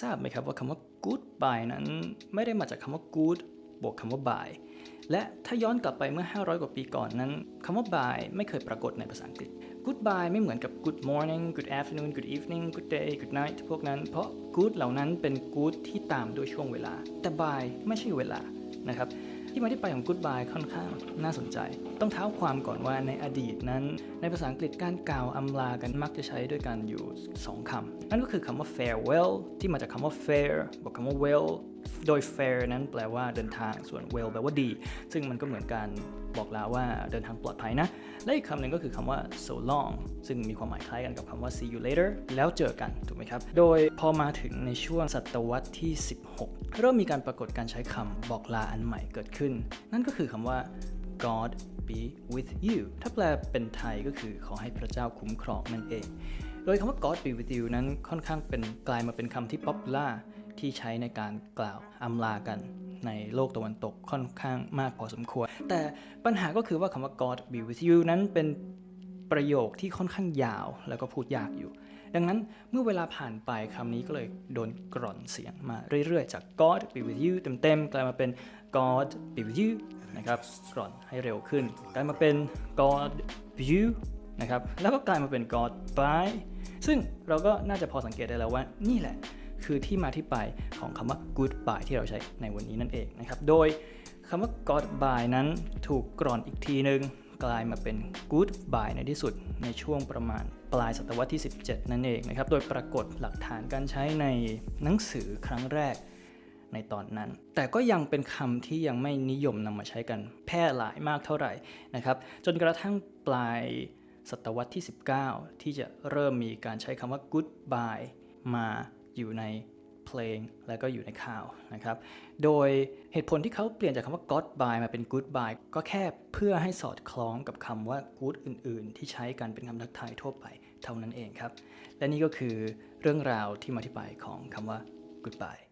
ทราบไหมครับว่าคำว่า goodbye นั้นไม่ได้มาจากคำว่า good บวกคำว่า bye และถ้าย้อนกลับไปเมื่อ 500 กว่าปีก่อนนั้นคำว่า bye ไม่เคยปรากฏในภาษาอังกฤษ goodbye ไม่เหมือนกับ good morning good afternoon good evening good day good night พวกนั้น เพราะ good เหล่านั้นเป็น good ที่ตามด้วยช่วงเวลา แต่ bye ไม่ใช่เวลานะครับ ที่มาที่ไปของ goodbye ค่อนข้างน่าสนใจ ต้องเท้าความก่อนว่าในอดีตนั้น ในภาษาอังกฤษการกล่าวอำลากันมักจะใช้ด้วยกันอยู่ 2คำนั่นก็คือคำว่า farewell ที่มาจากคำว่า fair บวกคำว่า well โดย fair นั้นแปลว่าเดินทางส่วน well แปลว่าดี ซึ่งมันก็เหมือนการบอกลาว่าเดินทางปลอดภัยนะ และอีกคำหนึ่งก็คือคำว่า so long ซึ่งมีความหมายคล้ายกันกับคำว่า see you later แล้วเจอกัน ถูกไหมครับ โดยพอมาถึงในช่วงศตวรรษที่ 16 เริ่มมีการปรากฏการใช้คำบอกลาอันใหม่เกิดขึ้น นั่นก็คือคำว่า God be with you ถ้าแปลเป็นไทยก็คือขอให้พระเจ้าคุ้มครองนั่นเอง โดยคำว่า God be with you นั้นค่อนข้างเป็นกลายมาเป็นคำที่ป๊อปล่า ที่ใช้ในการกล่าวอำลากันในโลกตะวันตกค่อนข้างมากพอสมควร แต่ปัญหาก็คือว่าคำว่า God be with you นั้นเป็นประโยคที่ค่อนข้างยาวแล้วก็พูดยากอยู่ ดังนั้นเมื่อเวลาผ่านไปคำนี้ก็เลยโดนกร่อนเสียงมาเรื่อยๆ จาก God be with you เต็มๆ กลายมาเป็น God be with you นะครับกร่อนให้เร็วขึ้น กลายมาเป็น God be you นะครับแล้วก็กลายมาเป็น God by ซึ่งเราก็น่าจะพอสังเกตได้แล้วว่านี่แหละ คือที่มาที่ไปของคำว่า goodbye ที่เราใช้ในวันนี้นั่นเองนะครับ โดยคำว่า goodbye นั้นถูกกร่อนอีกทีหนึ่งกลายมาเป็น goodbye ในที่สุดในช่วงประมาณปลายศตวรรษที่ 17 นั่นเองนะครับ โดยปรากฏหลักฐานการใช้ในหนังสือครั้งแรกในตอนนั้น แต่ก็ยังเป็นคำที่ยังไม่นิยมนำมาใช้กันแพร่หลายมากเท่าไหร่นะครับ จนกระทั่งปลายศตวรรษที่ 19 ที่จะเริ่มมีการใช้คำว่า goodbye มา อยู่ในเพลงและก็อยู่ในข่าวนะครับ โดยเหตุผลที่เขาเปลี่ยนจากคำว่า God by มาเป็น Good by ก็แค่เพื่อให้สอดคล้องกับคำว่า good อื่น ๆ ที่ใช้กันเป็นคำทักทายทั่วไปเท่านั้นเองครับ และนี่ก็คือเรื่องราวที่มาที่ไปของคำว่า goodbye